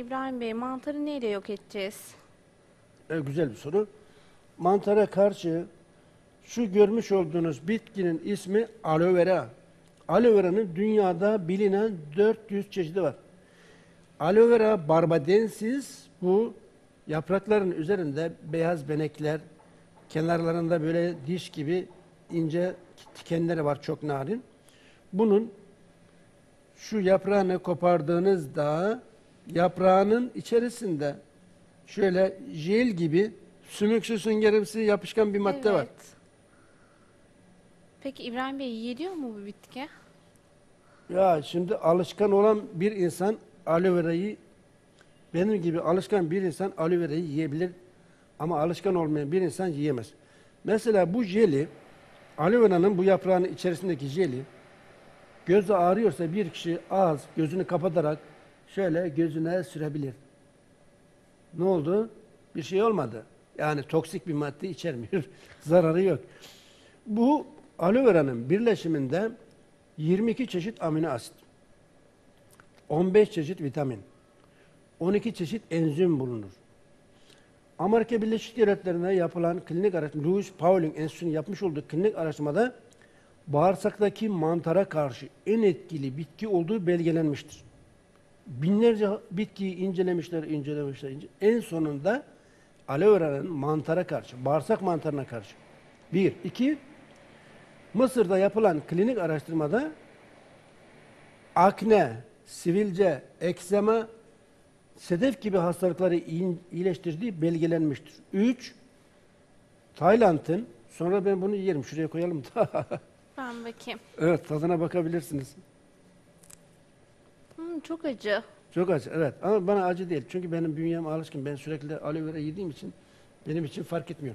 İbrahim Bey mantarı neyle yok edeceğiz? E, güzel bir soru. Mantara karşı şu görmüş olduğunuz bitkinin ismi aloe vera. Aloe vera'nın dünyada bilinen 400 çeşidi var. Aloe vera barbadensis bu yaprakların üzerinde beyaz benekler, kenarlarında böyle diş gibi ince tikenleri var çok narin. Bunun şu yaprağını kopardığınızda yaprağının içerisinde şöyle jel gibi sümüksü süngerimsi yapışkan bir madde var. Evet. Peki İbrahim Bey yiyiliyor mu bu bitki? Ya şimdi alışkan olan bir insan aloe verayı benim gibi alışkan bir insan aloe verayı yiyebilir ama alışkan olmayan bir insan yiyemez. Mesela bu jeli aloe vera'nın bu yaprağının içerisindeki jeli gözü ağrıyorsa bir kişi ağız gözünü kapatarak şöyle gözüne sürebilir. Ne oldu? Bir şey olmadı. Yani toksik bir madde içermiyor. Zararı yok. Bu aloe vera'nın birleşiminde 22 çeşit amino asit, 15 çeşit vitamin, 12 çeşit enzim bulunur. Amerika Birleşik Devletleri'nde yapılan klinik araştırma, Louis Pauling Enstitüsü'nün yapmış olduğu klinik araştırmada bağırsaktaki mantara karşı en etkili bitki olduğu belgelenmiştir. Binlerce bitkiyi incelemişler, incelemişler. ince- En sonunda aloe vera'nın mantara karşı, bağırsak mantarına karşı. Bir. iki Mısır'da yapılan klinik araştırmada akne, sivilce, eksema, sedef gibi hastalıkları iyileştirdiği belgelenmiştir. Üç, Tayland'ın, sonra ben bunu yerim, şuraya koyalım da. Ben bakayım. evet, tadına bakabilirsiniz. Çok acı. Çok acı, evet. Ama bana acı değil. Çünkü benim bünyem alışkın. Ben sürekli aloe vera yediğim için benim için fark etmiyor.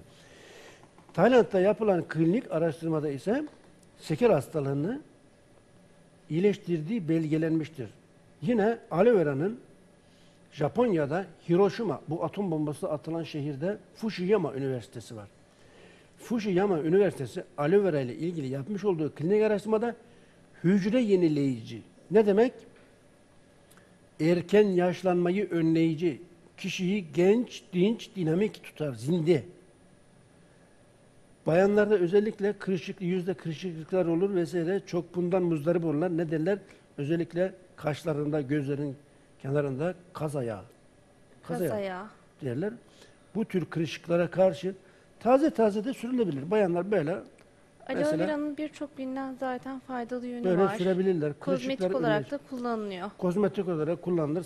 Tayland'da yapılan klinik araştırmada ise şeker hastalığını iyileştirdiği belgelenmiştir. Yine aloe vera'nın Japonya'da Hiroşima, bu atom bombası atılan şehirde Fukushima Üniversitesi var. Fukushima Üniversitesi aloe vera ile ilgili yapmış olduğu klinik araştırmada hücre yenileyici. Ne demek? Erken yaşlanmayı önleyici, kişiyi genç, dinç, dinamik tutar, zinde. Bayanlarda özellikle kırışık, yüzde kırışıklıklar olur vesaire. Çok bundan muzdarip olurlar. Ne derler? Özellikle kaşlarında, gözlerin kenarında kaz ayağı. Kaz ayağı Kasaya. derler. Bu tür kırışıklara karşı taze taze de sürülebilir. Bayanlar böyle Aloe Mesela- vera'nın birçok bilinen zaten faydalı yönü böyle var. sürebilirler. Kozmetik olarak önler. da kullanılıyor. kozmetik olarak kullanılır.